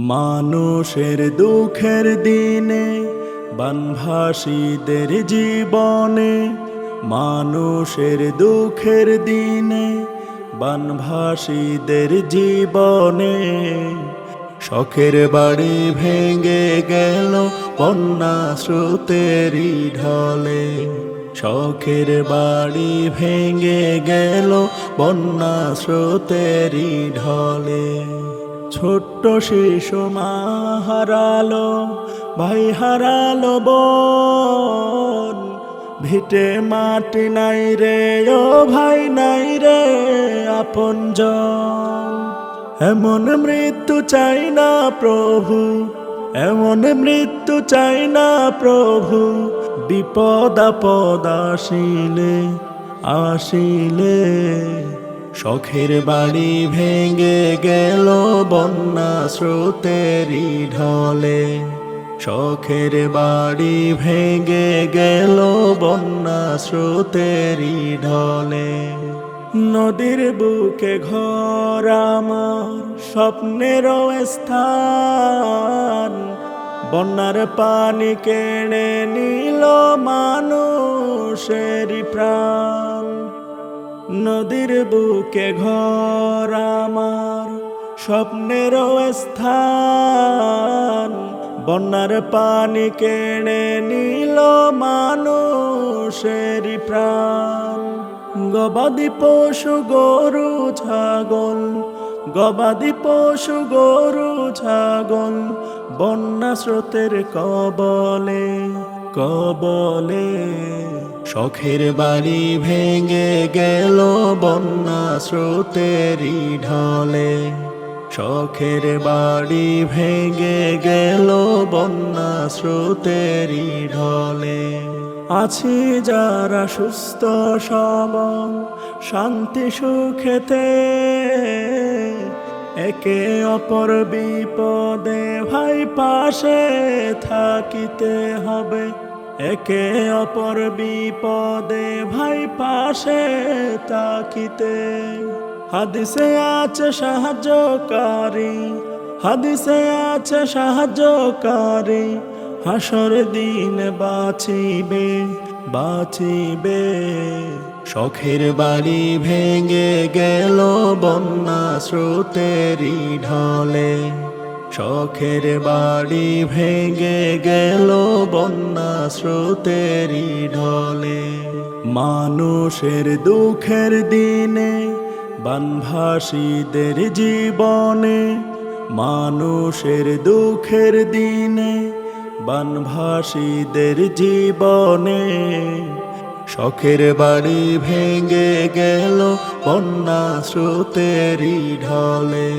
মানুষের দুঃখের দিনে বানভাসীদের জীবনে, মানুষের দুঃখের দিনে বানভাসীদের জীবনে। শখের বাড়ি ভেঙে গেল বন্যা স্রোতেরই ঢলে। শখের বাড়ি ভেঙে গেল, বন্যা স্রোতেরই ঢলে। ছোট্ট শিশু মা হারালো, ভাই হারালো বোন। ভিটে মাটি নাই রে, ও ভাই নাই রে, আপন এমন মৃত্যু চাই না প্রভু এমন মৃত্যু চাই না প্রভু। বিপদ আপদ আসিলে আসিলে। শখের বাড়ি ভেঙে গেল বন্যা স্রোতেরই ঢলে। শখের বাড়ি ভেঙে গেল বন্যা স্রোতেরই ঢলে। নদীর বুকে ঘর আমার, স্বপ্নের স্থান। বন্যার পানি কেড়ে নিল মানুষেরই প্রাণ। নদীর বুকে ঘর আমার, স্বপ্নের স্থান। বন্যার পানি কেড়ে নিল মানুষেরই প্রাণ। গবাদি পশু গরু, ছাগল। গবাদি পশু গরু, ছাগল। বন্যা স্রোতের কবলে কবলে। শখের বাড়ি ভেঙে গেল বন্যা স্রোতেরই ঢলে। শখের বাড়ি ভেঙে গেল বন্যা স্রোতেরই ঢলে। আছি যারা সুস্থ, সবল, শান্তি, সুখেতে। একে অপর বিপদে ভাই পাশে থাকিতে হবে। একে অপর বিপদে ভাই পাশে তাকিতে হাদিসে আছে সাহায্যকারী, হাদিসে আছে সাহায্যকারী। হাসর দিন বাঁচিবে বাঁচিবে। শখের বাড়ি ভেঙে গেল বন্যা স্রোতেরই ঢলে। শখের বাড়ি ভেঙে গেল বন্যা স্রোতেরই ঢলে। মানুষের দুঃখের দিনে বানভাসীদের জীবনে, মানুষের দুঃখের দিনে, বানভাসীদের জীবনে। শখের বাড়ি ভেঙে গেল বন্যা স্রোতেরই ঢলে।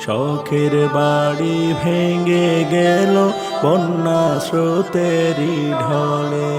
শখের বাড়ি ভেঙে গেল বন্যা স্রোতেরই ঢলে।